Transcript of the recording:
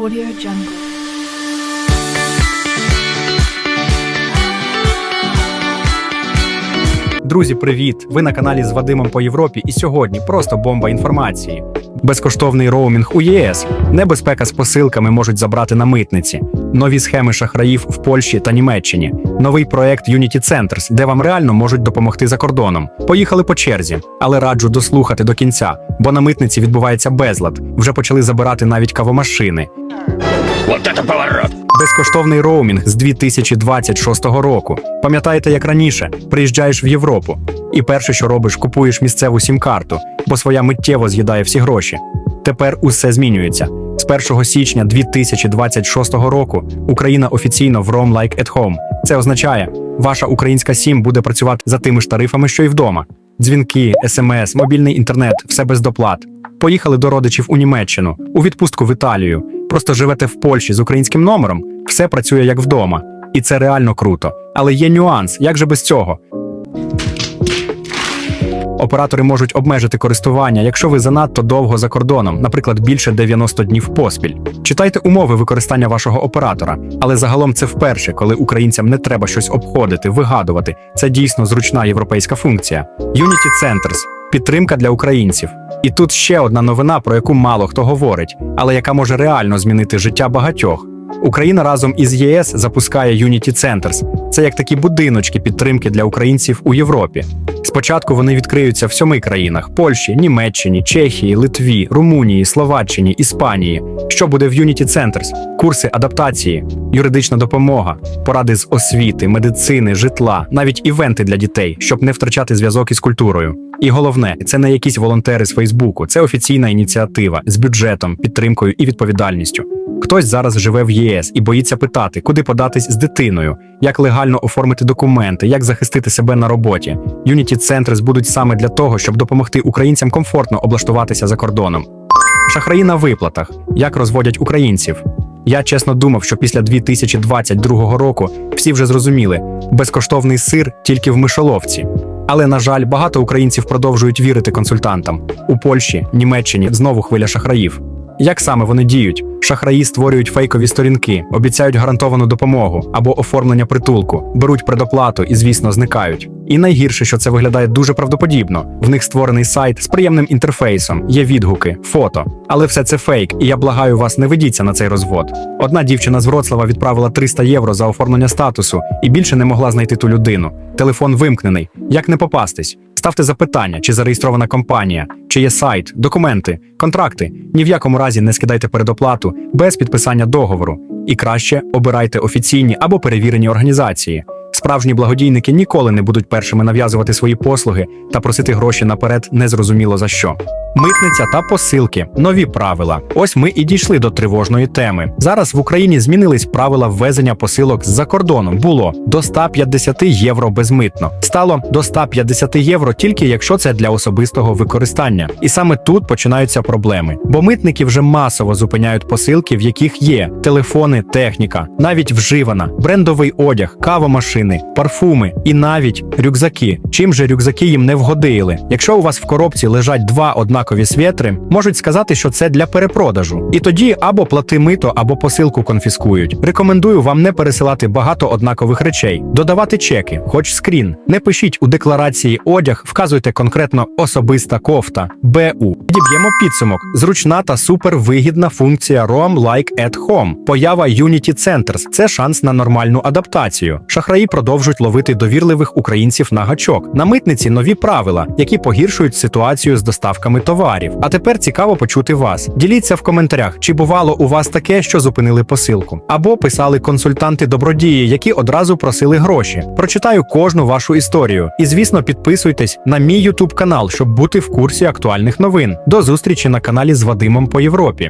Audio Jungle. Друзі, привіт! Ви на каналі з Вадимом по Європі, і сьогодні просто бомба інформації. Безкоштовний роумінг у ЄС, небезпека з посилками можуть забрати на митниці, нові схеми шахраїв в Польщі та Німеччині, новий проект Unity Centers, де вам реально можуть допомогти за кордоном. Поїхали по черзі, але раджу дослухати до кінця, бо на митниці відбувається безлад. Вже почали забирати навіть кавомашини. Вот это поворот! Безкоштовний роумінг з 2026 року. Пам'ятаєте, як раніше приїжджаєш в Європу, і перше, що робиш, купуєш місцеву сім-карту, бо своя миттєво з'їдає всі гроші. Тепер усе змінюється. З 1 січня 2026 року Україна офіційно в Roam Like at Home. Це означає, ваша українська сім буде працювати за тими ж тарифами, що й вдома. Дзвінки, смс, мобільний інтернет, все без доплат. Поїхали до родичів у Німеччину, у відпустку в Італію. Просто живете в Польщі з українським номером, все працює як вдома. І це реально круто. Але є нюанс, як же без цього? Оператори можуть обмежити користування, якщо ви занадто довго за кордоном, наприклад, більше 90 днів поспіль. Читайте умови використання вашого оператора, але загалом це вперше, коли українцям не треба щось обходити, вигадувати. Це дійсно зручна європейська функція. Unity Centers – підтримка для українців. І тут ще одна новина, про яку мало хто говорить, але яка може реально змінити життя багатьох. Україна разом із ЄС запускає Unity Centers. Це як такі будиночки підтримки для українців у Європі. Спочатку вони відкриються в сьоми країнах: Польщі, Німеччині, Чехії, Литві, Румунії, Словаччині, Іспанії. Що буде в Unity Centers? Курси адаптації, юридична допомога, поради з освіти, медицини, житла, навіть івенти для дітей, щоб не втрачати зв'язок із культурою. І головне, це не якісь волонтери з Фейсбуку, це офіційна ініціатива з бюджетом, підтримкою і відповідальністю. Хтось зараз живе в ЄС і боїться питати, куди податись з дитиною, як легально оформити документи, як захистити себе на роботі. Unity Centers будуть саме для того, щоб допомогти українцям комфортно облаштуватися за кордоном. Шахраї на виплатах, як розводять українців. Я чесно думав, що після 2022 року всі вже зрозуміли, безкоштовний сир тільки в мишоловці. Але на жаль, багато українців продовжують вірити консультантам. У Польщі, Німеччині знову хвиля шахраїв. Як саме вони діють? Шахраї створюють фейкові сторінки, обіцяють гарантовану допомогу або оформлення притулку, беруть предоплату і, звісно, зникають. І найгірше, що це виглядає дуже правдоподібно. В них створений сайт з приємним інтерфейсом, є відгуки, фото. Але все це фейк, і я благаю вас, не ведіться на цей розвод. Одна дівчина з Вроцлава відправила 300 євро за оформлення статусу і більше не могла знайти ту людину. Телефон вимкнений. Як не попастись? Ставте запитання, чи зареєстрована компанія, чи є сайт, документи, контракти. Ні в якому разі не скидайте передоплату без підписання договору. І краще обирайте офіційні або перевірені організації. Справжні благодійники ніколи не будуть першими нав'язувати свої послуги та просити гроші наперед незрозуміло за що. Митниця та посилки нові правила. Ось ми і дійшли до тривожної теми. Зараз в Україні змінились правила ввезення посилок з-за кордону. Було до 150 євро безмитно. Стало до 150 євро тільки якщо це для особистого використання. І саме тут починаються проблеми, бо митники вже масово зупиняють посилки, в яких є телефони, техніка, навіть вживана, брендовий одяг, кавомашини, парфуми і навіть рюкзаки. Чим же рюкзаки їм не вгодили? Якщо у вас в коробці лежать два однакові свєтри, можуть сказати, що це для перепродажу. І тоді або плати мито, або посилку конфіскують. Рекомендую вам не пересилати багато однакових речей, додавати чеки, хоч скрін. Не пишіть у декларації одяг, вказуйте конкретно особиста кофта, БУ. Діб'ємо підсумок. Зручна та супервигідна функція Roam Like at Home. Поява Unity Centers – це шанс на нормальну адаптацію. Шахраї продовжують ловити довірливих українців на гачок. На митниці нові правила, які погіршують ситуацію з доставками товарів. А тепер цікаво почути вас. Діліться в коментарях, чи бувало у вас таке, що зупинили посилку, або писали консультанти добродії, які одразу просили гроші. Прочитаю кожну вашу історію. І звісно, підписуйтесь на мій YouTube канал, щоб бути в курсі актуальних новин. До зустрічі на каналі з Вадимом по Європі.